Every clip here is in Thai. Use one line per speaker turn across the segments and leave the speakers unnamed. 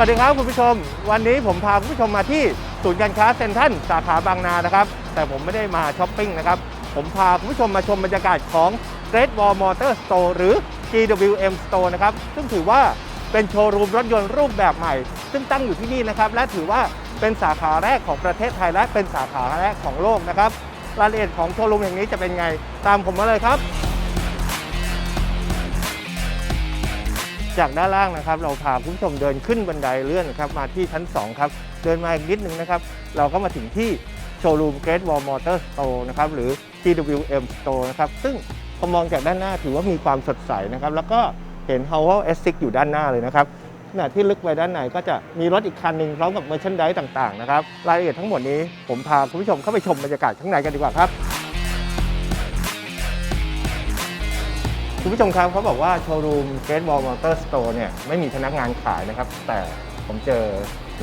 วัสดีครับคุณผู้ชม วันนี้ผมพาคุณผู้ชมมาที่ศูนย์การค้าเซ็นทรัลสาขาบางนานะครับ แต่ผมไม่ได้มาช้อปปิ้งนะครับ ผมพาคุณผู้ชมมาชมบรรยากาศของ Great Wall Motor Store หรือ GWM Store นะครับ ซึ่งถือว่าเป็นโชว์รูมรถยนต์รูปแบบใหม่ ซึ่งตั้งอยู่ที่นี่นะครับ และถือว่าเป็นสาขาแรกของประเทศไทยและเป็นสาขาแรกของโลกนะครับ รายละเอียดของโชว์รูมแห่งนี้จะเป็นไง ตามผมมาเลยครับ จากด้านล่างนะครับ เราพาคุณผู้ชมเดินขึ้นบันไดเลื่อนครับมาที่ชั้น 2 ครับ เดินมาอีกนิดนึงนะครับ เราก็มาถึงที่โชว์รูม Great Wall Motor Store นะครับหรือ GWM Store นะครับซึ่งพอมองจากด้านหน้าถือว่ามีความสดใสนะครับ แล้วก็เห็น h o w e S6 อยู่ด้านหน้าเลยนะครับขณะที่ลึกไปด้านในก็จะมีรถอีกคันหนึ่งพร้อมกับเมอร์ชันไดต่างๆนะครับรายละเอียดทั้งหมดนี้ผมพาคุณผู้ชมเข้าไปชมบรรยากาศข้างในกันดีกว่าครับ คุณผู้ชมครับเขาบอกว่าโชว์รูม Great Wall Motor Store เนี่ยไม่มีพนักงานขายนะครับ แต่ผมเจอ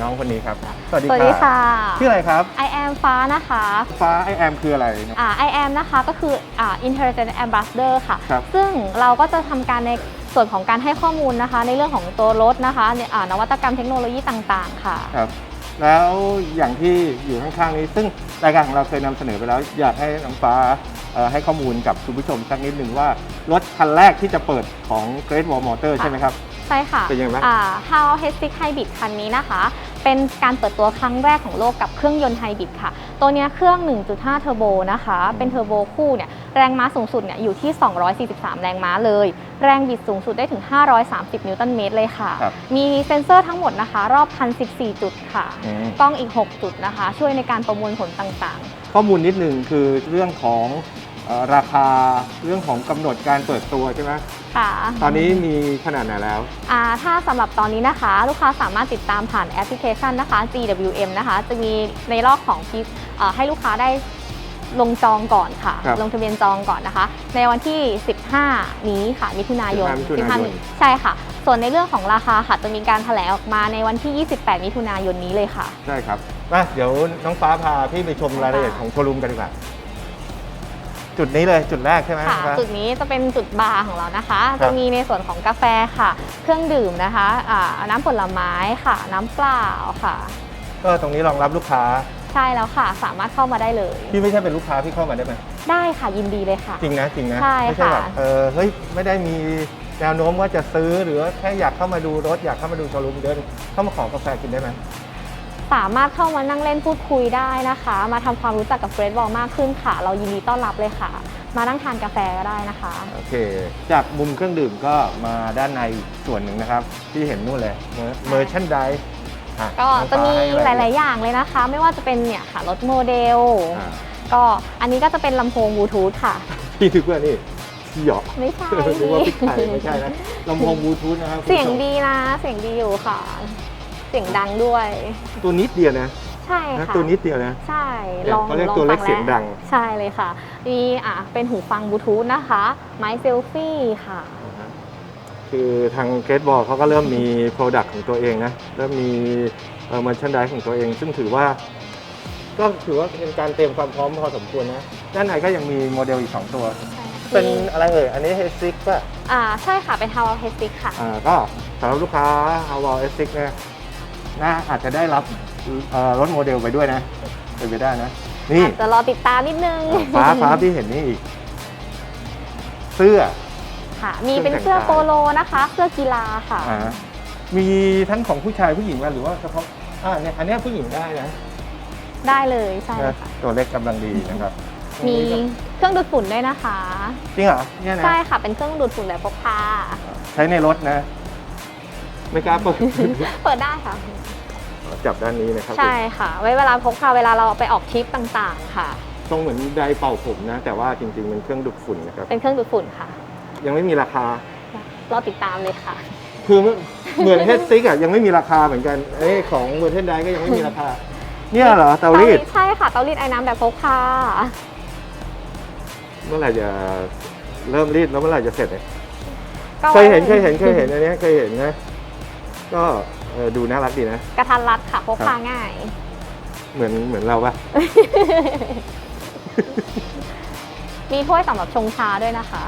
น้องคนนี้ครับ สวัสดี
สวัสดีค่ะ
ชื่ออะไรครับ
I am ฟ้านะคะ
ฟ้าไอแอมคืออะไรนะ
อ่า I am นะคะก็คืออ่า Intelligent Ambassador ค่ะ
ครับ
ซึ่งเราก็จะทำการในส่วนของการให้ข้อมูลนะคะ ในเรื่องของตัวรถนะคะในอ่านวัตกรรมเทคโนโลยีต่างๆ ค่ะ
ครับ แล้วอย่างที่อยู่ข้างๆนี้ ซึ่งรายการของเราเคยนำเสนอไปแล้ว อยากให้น้องฟ้าให้ข้อมูลกับคุณผู้ชมสักนิดหนึ่งว่า รถคันแรกที่จะเปิดของ Great Wall Motor ใช่ไหมครับ
ใช่ค่ะ
เป็นยังไงบ้าง
อ่า How h e s t i c Hybrid คันนี้นะคะ เป็นการเปิดตัวครั้งแรกของโลกกับเครื่องยนต์ไฮบริดค่ะ ตัวเนี้ยเครื่อง 1.5 เทอร์โบนะคะ เป็นเทอร์โบคู่เนี่ยแรงม้าสูงสุดเนี่ยอยู่ที่ 243 แรงม้าเลย แรงบิดสูงสุดได้ถึง 530 นิวตันเมตรเลยค่ะ
ครับ
มีเซ็นเซอร์ทั้งหมดนะคะ รอบคัน14 จุดค่ะ
อืม
กล้องอีก 6 จุดนะคะ ช่วยในการประมวลผลต่าง
ข้อมูลนิดหนึ่งคือเรื่องของ เอ่อราคาเรื่องของกำหนดการเปิดตัวใช่ไหม
ๆค่ะ
ตอนนี้มีขนาดไหนแล้ว
อ่าถ้าสำหรับตอนนี้นะคะ ลูกค้าสามารถติดตามผ่านแอปพลิเคชันนะคะ GWM นะคะ จะมีในรอบของที่เอ่อให้ลูกค้าได้ลงจองก่อนค่ะ
ครับ
ลงทะเบียนจองก่อนนะคะ ในวันที่ 15 นี้ค่ะ มิถุนายน
15มิถุนายน
15ใช่ค่ะ ส่วนในเรื่องของราคาค่ะจะมีการแถลงออกมาในวันที่ 28 มิถุนายนนี้เลยค่ะ
ใช่ครับมาเดี๋ยวน้องฟ้าพาพี่ไปชมรายละเอียดของโชว์รูมกันดีกว่า จุดนี้เลยจุดแรกใช่ไหม
ค่ะ
ครับ
จุดนี้จะเป็นจุดบาร์ของเรานะคะ
ครับ
จะมีในส่วนของกาแฟค่ะ เครื่องดื่มนะคะอ่าน้ำผลไม้ค่ะ น้ำเปล่าค่ะ
ก็ตรงนี้รองรับลูกค้า
ใช่แล้วค่ะ สามารถเข้ามาได้เลย
พี่ไม่ใช่เป็นลูกค้าพี่เข้ามาได้ไหม
ได้ค่ะยินดีเลยค่ะ
จริงนะจริงนะ
ใช่
ไม่ใช่แบบ
ค่ะ
เออเฮ้ยไม่ได้มีแนวโน้มว่าจะซื้อหรือว่าแค่อยากเข้ามาดูรถอยากเข้ามาดูโชว์รูมเดินเข้ามาขอกาแฟกินได้ไหม
สามารถเข้ามานั่งเล่นพูดคุยได้นะคะ มาทำความรู้จักกับเฟรดบอลมากขึ้นค่ะ เรายินดีต้อนรับเลยค่ะ มานั่งทานกาแฟก็ได้นะคะ
โอเค จากมุมเครื่องดื่มก็มาด้านในอีกส่วนหนึ่งนะครับ ที่เห็นนู่นเลยเมอร์ชันได
ก็จะมีหลาย ๆ อย่างเลยนะคะ ไม่ว่าจะเป็นเนี่ยค่ะรถโมเดล
อ่า
ก็อันนี้ก็จะเป็นลำโพงบลูทูธค่ะ
พี่นึกว่านี่พี่หยอก
ไม่ใช่
นึกว่าพริกไทยไม่ใช่นะลำโพงบลูทูธนะครับคุณ
เสียง
ผู้ชม
ดีนะ เสียงดีอยู่ค่ะเสียงดังด้วย
ตัวนิดเดียวนะ
ใช่
นะ
ค่ะ
ตัวนิดเดียวนะ
ใช่
เนี่ย
ลอง
เขาเรียก
ลอง
ตัวเล็ก
ฟั
เสียงดัง
แล้วใช่เลยค่ะมีอะเป็นหูฟังบลูทูธนะคะ ไม้เซลฟี่ค่ะ
คือทางเก t บอลเขาก็เริ่มมี Product ของตัวเองนะ เริ่มมีเอ่อมันชันไดของตัวเอง ซึ่งถือว่า ก็ถือว่าเป็นการเตรียมความพร้อมพอสมควรนะ ด้านในก็ยังมีโมเดลอีก 2 ตัว เป็นอะไรเอ่ย อันนี้ h 6 ป่ะ
อ่าใช่ค่ะเป็น How Hes t i c ค่ะ
อ่าก็สำหรับลูกค้า h a w a l S6 เนี่ย น่าอาจจะได้รับเอ่อรถโมเดลไปด้วยนะเป็นไปได้นะ นี่
อาจจะรอติดตามนิดนึง
ฟ้าฟ้าที่เห็นนี่อีก เสื้อ
ค่ะ มีเป็นเสื้อโปโลนะคะ เสื้อกีฬาค่ะ
อ่ามีทั้งของผู้ชายผู้หญิงมาหรือว่าเฉพาะอ่าเนี่ยอันเนี้ยผู้หญิงได้นะ
ได้เลยใช่
นะ
ค่ะ
ตัวเล็กกำลังดีนะครับ
มีเครื่องดูดฝุ่นด้วยนะคะ
จริงเหรอเนี่ยนะ
ใช่ค่ะเป็นเครื่องดูดฝุ่นแบบพกพา
ใช้ในรถนะ ไม่กล้าเปิด
เปิดได้ค่ะ
จับด้านนี้นะครับ
ใช่ค่ะ ไว้เวลาพกพาเวลาเราไปออกทริปต่างๆ ค่ะ
ตรงเหมือนไดร์เป่าผมนะ แต่ว่าจริงๆเป็นเครื่องดูดฝุ่นนะครับ
เป็นเครื่องดูดฝุ่นค่ะ
ยังไม่มีราคา
รอติดตามเลยค่ะ
คือเหมือนเฮดซิกอะยังไม่มีราคาเหมือนกันเอ้ยของเวอร์เทนไดก็ยังไม่มีราคา เนี่ยเหรอเตารีด
ใช่ค่ะเตารีดไอ้น้ำแบบพกพา
เมื่อไหร่จะเริ่มรีดแล้วเมื่อไหร่จะเสร็จเนี่ย
ก็
เคยเห็นเคยเห็นเคยเห็นอันเนี้ยเคยเห็นนะ ก็เออดูน่ารักดีนะ
กระทันรัดค่ะพกพาง่าย
เหมือนเหมือนเราปะ
มีถ้วยสำหรับชงชาด้วยนะคะ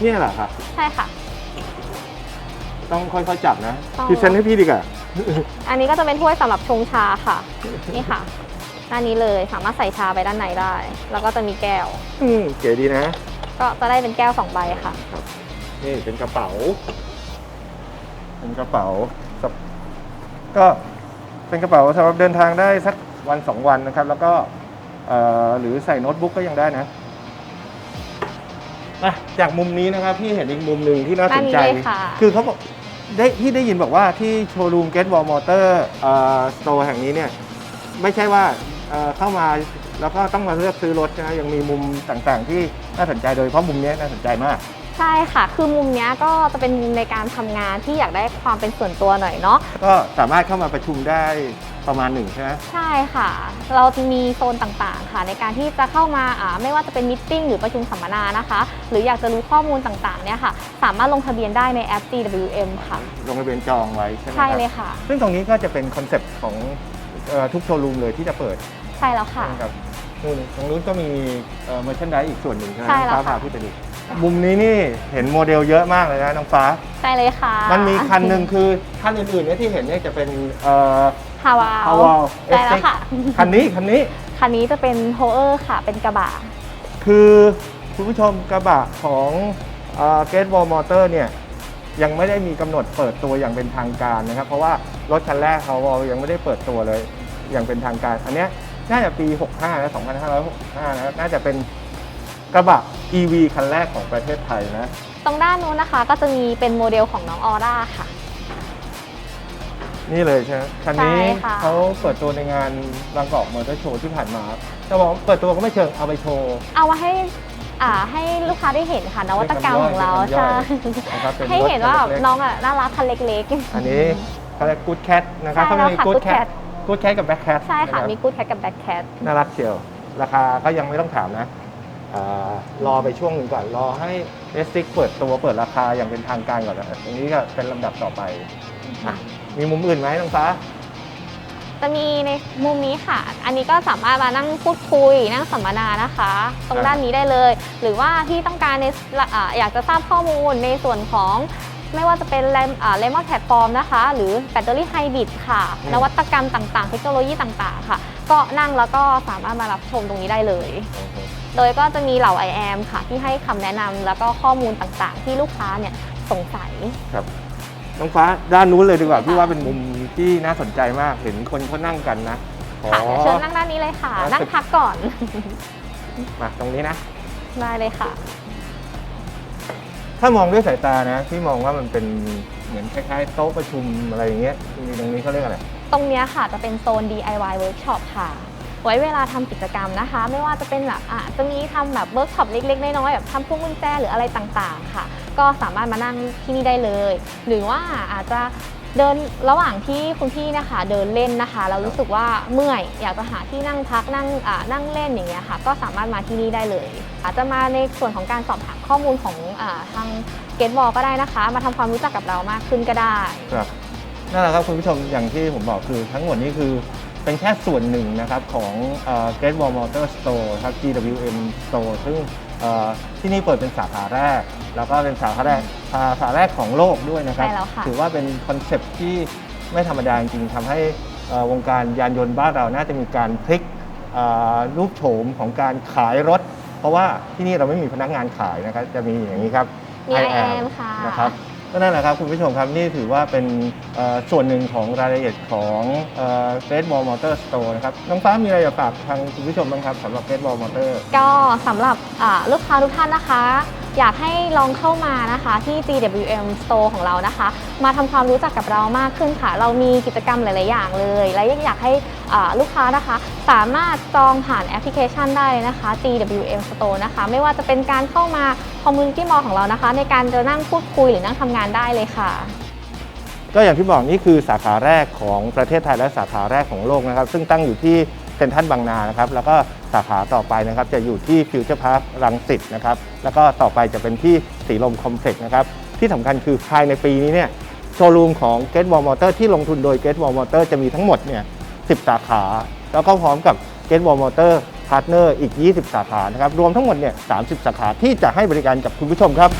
เนี่ยเหรอครับ
ใช่ค่ะ
ตต้องค่อยๆจับนะ
ต้อง
พรีเซนต์ให้พี่ดีกว่า
อันนี้ก็จะเป็นถ้วยสำหรับชงชาค่ะ นี่ค่ะด้านนี้เลยสามารถใส่ชาไปด้านในได้ แล้วก็จะมีแก้ว
อืมเก๋ดีนะ
ก็จะได้เป็นแก้วสองใบค่ะ
นี่เป็นกระเป๋า เป็นกระเป๋าสำก็เป็นกระเป๋าสำหรับเดินทางได้สักวันสองวันนะครับ แล้วก็เอ่อหรือใส่โน้ตบุ๊กก็ยังได้นะอะจากมุมนี้นะครับพี่เห็นอีกมุมหนึ่งที่น่าสนใจ
ด้านนี้เลยค่ะ
คือเขาบอกได้ที่ได้ยินบอกว่าที่โชว์รูม Get Wall Motor เอ่อสโตร์แห่งนี้เนี่ย ไม่ใช่ว่าเอ่อเข้ามาแล้วก็ต้องมาเลือกซื้อรถนะยังมีมุมต่างๆ ที่น่าสนใจโดยเฉพาะมุมเนี้ยน่าสนใจมาก
ใช่ค่ะ คือมุมเนี้ยก็จะเป็นมุมในการทำงานที่อยากได้ความเป็นส่วนตัวหน่อยเนาะ
ก็สามารถเข้ามาประชุมได้ประมาณหนึ่งใช่ไหม
ใช่ค่ะ เราจะมีโซนต่างๆ ค่ะ ในการที่จะเข้ามาอ่าไม่ว่าจะเป็นมิทติ้งหรือประชุมสัมมนานะคะ หรืออยากจะรู้ข้อมูลต่างๆ เนี่ยค่ะ สามารถลงทะเบียนได้ในแอป GWM ค่ะ
ลงทะเบียนจองไว้ใช่ไหม
ใช่
ครับ
เลยค่ะ
ซึ่งตรงนี้ก็จะเป็นคอนเซปต์ของเอ่อทุกโชว์รูมเลยที่จะเปิด
ใช่แล้วค่ะ
นะครับนู่นตรงนู้นก็มีเอ่อ merchandise อีกส่วนหนึ่งใช่ไหม
ใช่แล้ว
น้องฟ้า
ค่ะ
พาพี่ไปดู มุมนี้นี่เห็นโมเดลเยอะมากเลยนะน้องฟ้า
ใช่เลยค่ะ
มันมีคันหนึ่งคือคันอื่นๆเนี่ยที่เห็นเนี่ยจะเป็นเอ่อ
ฮาวา
ฮาวา
ใช่แล้วค่ะ
คันนี้คันนี้
คันนี้จะเป็นโฮเออร์ค่ะ เป็นกระบะ
คือคุณผู้ชมกระบะของเกตวอลมอเตอร์เนี่ยยังไม่ได้มีกำหนดเปิดตัวอย่างเป็นทางการนะครับ เพราะว่ารถคันแรกเขายังไม่ได้เปิดตัวเลยอย่างเป็นทางการ อันเนี้ยน่าจะปี 65นะ2565นะน่าจะเป็นกระบะ EV คันแรกของประเทศไทยนะ
ตรงด้านนู้นนะคะก็จะมีเป็นโมเดลของน้องออร่าค่ะ
นี่เลยใช่ไหมคันนี้
ใช่ค่ะ
เขาเปิดตัวในงานบางกอกมอเตอร์โชว์ที่ผ่านมาจะบอกว่าเปิดตัวก็ไม่เชิงเอาไปโชว์
เอามาให้อ่าให้ลูกค้าได้เห็นค่ะนวัตกรรมของเรา
เป็นคำย่
ใช่
อยนะครับเป็น
ให้เห็นว่า
รถคันเล็กๆ
น้องอะน่ารักคันเล็กๆ
อันนี้เขาเรียกกูดแคทนะครับ
ใช่
เขา
แล้ว
มี
ค่ะ
กูด
Good
แคท
Cat
กูดแคทกับแบ็คแคท
ใช่ค่ะมีกูดแคทกับแบ็คแคท
น่ารักเชียว ราคาก็ยังไม่ต้องถามนะอา รอไปช่วงหนึ่งก่อนรอให้เอสติกเปิดตัวเปิดราคาอย่างเป็นทางการก่อนนะตรงนี้ก็เป็นลำดับต่อไปอะมีมุมอื่นไหมน้องฟ้า
จะมีในมุมนี้ค่ะ อันนี้ก็สามารถมานั่งพูดคุยนั่งสัมมนานะคะ ตรง
อ่า
ด้านนี้ได้เลย หรือว่าที่ต้องการในอ่าอยากจะทราบข้อมูลในส่วนของไม่ว่าจะเป็นเลมเลมอนแพลตฟอร์มนะคะ หรือแบตเตอรี่ไฮบริดค่ะ นวัตกรรมต่างๆ เทคโนโลยีต่างๆ ค่ะ ก็นั่งแล้วก็สามารถมารับชมตรงนี้ได้เลย โดยก็จะมีเหล่า i อแอมค่ะ ที่ให้คำแนะนำแล้วก็ข้อมูลต่างๆ ที่ลูกค้าเนี่ยสงสัย
ครับน้องฟ้าด้านนู้นเลยดีกว่า
ค่ะ
พี่ว่าเป็นมุมที่น่าสนใจมากเห็นคนเขานั่งกันนะขอ
ค่ะเดี๋ยวเชิญนั่งด้านนี้เลยค่ะ
อ่า
นั่งพักก่อน
มาตรงนี้นะ
ได้เลยค่ะ
ถ้ามองด้วยสายตานะพี่มองว่ามันเป็นเหมือนคล้ายๆโต๊ะประชุมอะไรอย่างเงี้ยจริงๆตรงนี้เขาเรียกอะไร
ตรงเนี้ยค่ะจะเป็นโซน DIY workshop ค่ะ ไว้เวลาทำกิจกรรมนะคะ ไม่ว่าจะเป็นแบบอะจะมีทำแบบเวิร์กช็อปเล็ก ๆ น้อยๆแบบทำพวงกุญแจหรืออะไรต่างๆ ค่ะ ก็สามารถมานั่งที่นี่ได้เลย หรือว่าอาจจะเดินระหว่างที่คุณพี่นะคะเดินเล่นนะคะเรารู้สึกว่าเมื่อยอยากจะหาที่นั่งพักนั่งนั่งเล่นอย่างเงี้ยค่ะ ก็สามารถมาที่นี่ได้เลย อาจจะมาในส่วนของการสอบถามข้อมูลของอทางเกตบอลก็ได้นะคะ มาทำความรู้จักกับเรามากขึ้นก็ได้
ครับนั่นแหละครับคุณผู้ชมอย่างที่ผมบอกคือทั้งหมดนี้คือ เป็นแค่ส่วนหนึ่งนะครับของเอ่อ Great Wall Motor Store ครับ GWM Store ซึ่งเอ่อที่นี่เปิดเป็นสาขาแรก แล้วก็เป็นสาขาแรกสาขาแรกของโลกด้วยนะครับ
ใช่แล้วค่ะ
ถือว่าเป็นคอนเซปต์ที่ไม่ธรรมดาจริงๆทำให้เอ่อวงการยานยนต์บ้านเราน่าจะมีการพลิกเอ่อรูปโฉมของการขายรถ เพราะว่าที่นี่เราไม่มีพนักงานขายนะครับจะมีอย่างนี้ครับ
มี
I
I
am
am ค่ะ
นะครับ ก็นั่นแหละครับคุณผู้ชมครับ นี่ถือว่าเป็นส่วนหนึ่งของรายละเอียดของเฟสบอลมอเตอร์สโตร์นะครับน้องฟ้ามีอะไรอยากฝากทางคุณผู้ชมบ้างครับสำหรับเฟสบอลมอเตอร์
ก็สำหรับลูกค้าทุกท่านนะคะ อยากให้ลองเข้ามานะคะที่ GWM Store ของเรานะคะ มาทำความรู้จักกับเรามากขึ้นค่ะ เรามีกิจกรรมหลาย ๆ อย่างเลย และยังอยากให้ลูกค้านะคะ สามารถจองผ่านแอปพลิเคชันได้เลยนะคะ GWM Store นะคะ ไม่ว่าจะเป็นการเข้ามา Community Mall ของเรานะคะ ในการจะนั่งพูดคุยหรือนั่งทำงานได้เลยค่ะ
ก็อย่างที่บอกนี่คือสาขาแรกของประเทศไทยและสาขาแรกของโลกนะครับ ซึ่งตั้งอยู่ที่เซ็นทรัลบางนานะครับ แล้วก็ สาขาต่อไปนะครับจะอยู่ที่ฟิวเจอร์พาร์ครังสิตนะครับแล้วก็ต่อไปจะเป็นที่สีลมคอมเพล็กซ์นะครับที่สำคัญคือภายในปีนี้เนี่ยโชว์รูมของเกตวอลมอเตอร์ที่ลงทุนโดยเกตวอลมอเตอร์จะมีทั้งหมดเนี่ยสิสาขา แล้วก็พร้อมกับ g a t e Wall Motor Partner อีก 20 สาขานะครับรวมทั้งหมดเนี่ย30 สาขาที่จะให้บริการกับคุณผู้ชมครับ